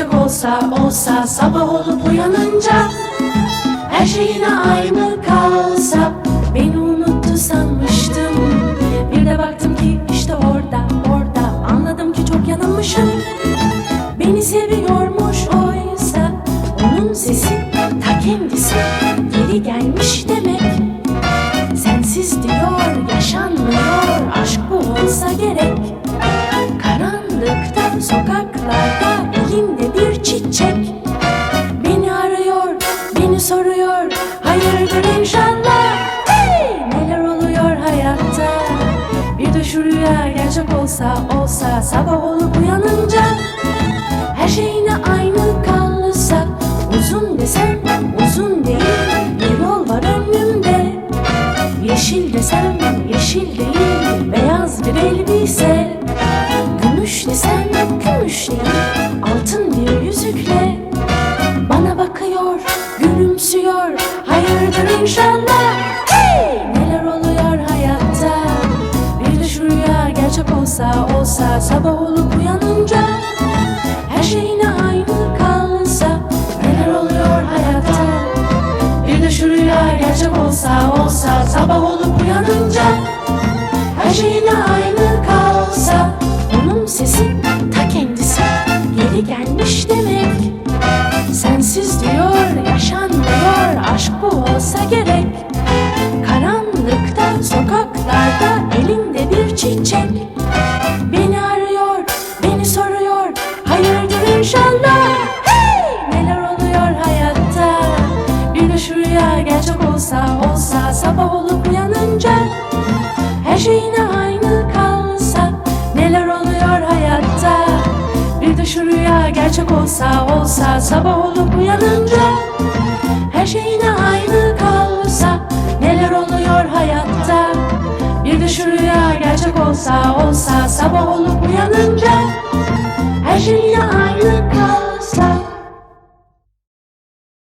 olsa sabah olup uyanınca Her şey yine aynı kalsa Beni unuttu sanmıştım. Bir de baktım ki işte orada orada. Anladım ki çok yanılmışım. Beni seviyormuş oysa Onun sesi ta kendisi. Geri gelmiş demek Sensiz diyor yaşanmıyor. Aşk bu olsa gerek. Karanlıkta sokaklarda elimde çiçek. Beni arıyor, beni soruyor. Hayırdır inşallah. Hey! Neler oluyor hayatta? Bir de şu rüya gerçek olsa olsa Sabah olup uyanınca Her şey yine aynı kalsa Uzun desem uzun değil Bir yol var önümde. Yeşil desem yeşil değil Beyaz bir elbise. Gümüş desem gümüş değil Altın yüzükle Bana bakıyor gülümsüyor Hayırdır inşallah. Hey! Neler oluyor hayatta? Bir de şu rüya gerçek olsa olsa Sabah olup uyanınca Her şey yine aynı kalsa Neler oluyor hayatta? Bir de şu rüya gerçek olsa olsa Beni arıyor beni soruyor. Hayırdır inşallah. Hey! Neler oluyor hayatta? Bir de şu rüya gerçek olsa olsa Sabah olup uyanınca Her şey yine aynı kalsa Neler oluyor hayatta? Bir de şu rüya gerçek olsa olsa Sabah olup uyanınca Her şey yine aynı kalsa Neler oluyor hayatta de şu rüya gerçek olsa olsa Sabah olup uyanınca Her şey yine aynı